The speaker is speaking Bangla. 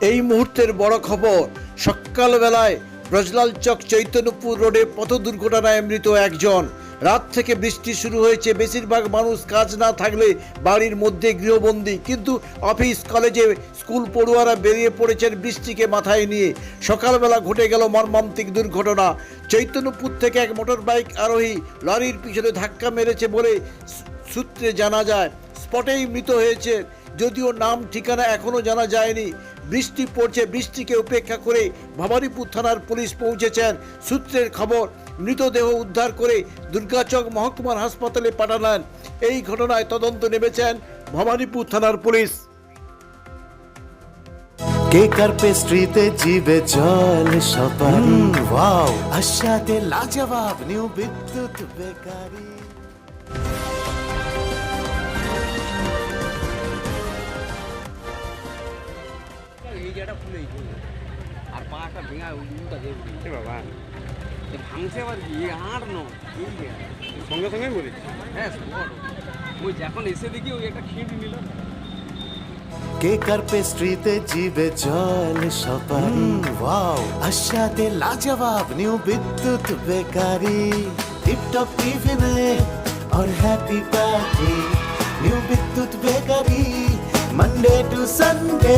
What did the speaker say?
এই মুহূর্তের বড় খবর, সকালবেলায় ব্রজলাল চক চৈতন্যপুর রোডে পথ দুর্ঘটনায় মৃত একজন। রাত থেকে বৃষ্টি শুরু হয়েছে, বেশিরভাগ মানুষ কাজ না থাকলে বাড়ির মধ্যে গৃহবন্দী। কিন্তু অফিস, কলেজে স্কুল পড়ুয়ারা বেরিয়ে পড়েছেন বৃষ্টিকে মাথায় নিয়ে। সকালবেলা ঘটে গেল মর্মান্তিক দুর্ঘটনা। চৈতন্যপুর থেকে এক মোটর বাইক আরোহী লরির পিছনে ধাক্কা মেরেছে বলে সূত্রে জানা যায়, স্পটেই মৃত হয়েছে। যদিও নাম ঠিকানা এখনও জানা যায়নি। বৃষ্টি পড়ছে বৃষ্টিকে উপেক্ষা করে ভবানীপুর থানার পুলিশ পৌঁছেছেন। সূত্রের খবর মৃতদেহ উদ্ধার করে দুর্গাচক মহকুমার হাসপাতালে পাঠালেন। এই ঘটনায় তদন্ত নেমেছেন ভবানীপুর থানার পুলিশ। কেকার পেস্ট্রিতে জিবে জল সপারি? ওয়াও। আশাতে লাজবাব নিউ বিদ্যুৎ বেকারি। এই জায়গাটা ফুলে আর পাটা ভেঙা উল্টা দিয়ে উঠে বাবা এ ভাঙছে আবার কি এ আর ন এই জায়গা। সঙ্গে সঙ্গেই বলি হ্যাঁ স্পট ওই যখন এসে দেখি ওই একটা খেয়ে নিল কেকার পেস্ট্রিতে জিবে জল সপারি ওয়াও আশাতে লাজবাব নিউ বিদ্যুৎ বেকারি টিপটপ টিফিনে और happy party new Bidyut bakery Monday to Sunday